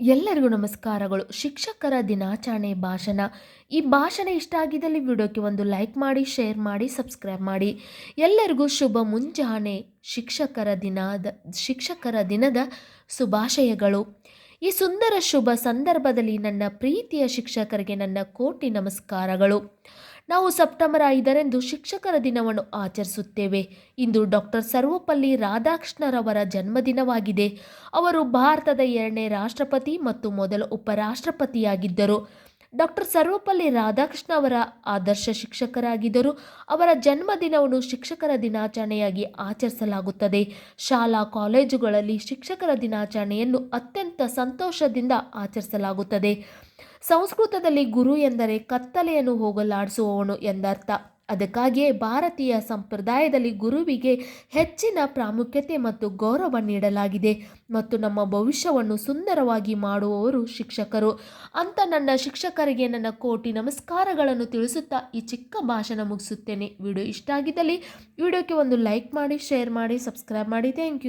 ಎಲ್ಲರಿಗೂ ನಮಸ್ಕಾರಗಳು. ಶಿಕ್ಷಕರ ದಿನಾಚರಣೆ ಭಾಷಣ. ಈ ಭಾಷಣ ಇಷ್ಟ ಆಗಿದ್ದಲ್ಲಿ ವಿಡಿಯೋಕ್ಕೆ ಒಂದು ಲೈಕ್ ಮಾಡಿ, ಶೇರ್ ಮಾಡಿ, ಸಬ್ಸ್ಕ್ರೈಬ್ ಮಾಡಿ. ಎಲ್ಲರಿಗೂ ಶುಭ ಮುಂಜಾನೆ. ಶಿಕ್ಷಕರ ದಿನದ ಶಿಕ್ಷಕರ ದಿನದ ಶುಭಾಶಯಗಳು. ಈ ಸುಂದರ ಶುಭ ಸಂದರ್ಭದಲ್ಲಿ ನನ್ನ ಪ್ರೀತಿಯ ಶಿಕ್ಷಕರಿಗೆ ನನ್ನ ಕೋಟಿ ನಮಸ್ಕಾರಗಳು. ನಾವು ಸೆಪ್ಟೆಂಬರ್ ಐದರಂದು ಶಿಕ್ಷಕರ ದಿನವನ್ನು ಆಚರಿಸುತ್ತೇವೆ. ಇಂದು ಡಾಕ್ಟರ್ ಸರ್ವಪಲ್ಲಿ ರಾಧಾಕೃಷ್ಣರವರ ಜನ್ಮದಿನವಾಗಿದೆ. ಅವರು ಭಾರತದ ಎರಡನೇ ರಾಷ್ಟ್ರಪತಿ ಮತ್ತು ಮೊದಲ ಉಪರಾಷ್ಟ್ರಪತಿಯಾಗಿದ್ದರು. ಡಾಕ್ಟರ್ ಸರ್ವಪಲ್ಲಿ ರಾಧಾಕೃಷ್ಣ ಅವರ ಆದರ್ಶ ಶಿಕ್ಷಕರಾಗಿದ್ದರು. ಅವರ ಜನ್ಮದಿನವನ್ನು ಶಿಕ್ಷಕರ ದಿನಾಚರಣೆಯಾಗಿ ಆಚರಿಸಲಾಗುತ್ತದೆ. ಶಾಲಾ ಕಾಲೇಜುಗಳಲ್ಲಿ ಶಿಕ್ಷಕರ ದಿನಾಚರಣೆಯನ್ನು ಅತ್ಯಂತ ಸಂತೋಷದಿಂದ ಆಚರಿಸಲಾಗುತ್ತದೆ. ಸಂಸ್ಕೃತದಲ್ಲಿ ಗುರು ಎಂದರೆ ಕತ್ತಲೆಯನ್ನು ಹೋಗಲಾಡಿಸುವವನು ಎಂದರ್ಥ. ಅದಕ್ಕಾಗಿಯೇ ಭಾರತೀಯ ಸಂಪ್ರದಾಯದಲ್ಲಿ ಗುರುವಿಗೆ ಹೆಚ್ಚಿನ ಪ್ರಾಮುಖ್ಯತೆ ಮತ್ತು ಗೌರವ ನೀಡಲಾಗಿದೆ ಮತ್ತು ನಮ್ಮ ಭವಿಷ್ಯವನ್ನು ಸುಂದರವಾಗಿ ಮಾಡುವವರು ಶಿಕ್ಷಕರು. ಅಂತ ನನ್ನ ಶಿಕ್ಷಕರಿಗೆ ನನ್ನ ಕೋಟಿ ನಮಸ್ಕಾರಗಳನ್ನು ತಿಳಿಸುತ್ತಾ ಈ ಚಿಕ್ಕ ಭಾಷಣ ಮುಗಿಸುತ್ತೇನೆ. ವಿಡಿಯೋ ಇಷ್ಟ ಆಗಿದ್ದಲ್ಲಿ ವಿಡಿಯೋಕ್ಕೆ ಒಂದು ಲೈಕ್ ಮಾಡಿ, ಶೇರ್ ಮಾಡಿ, ಸಬ್ಸ್ಕ್ರೈಬ್ ಮಾಡಿ. Thank you.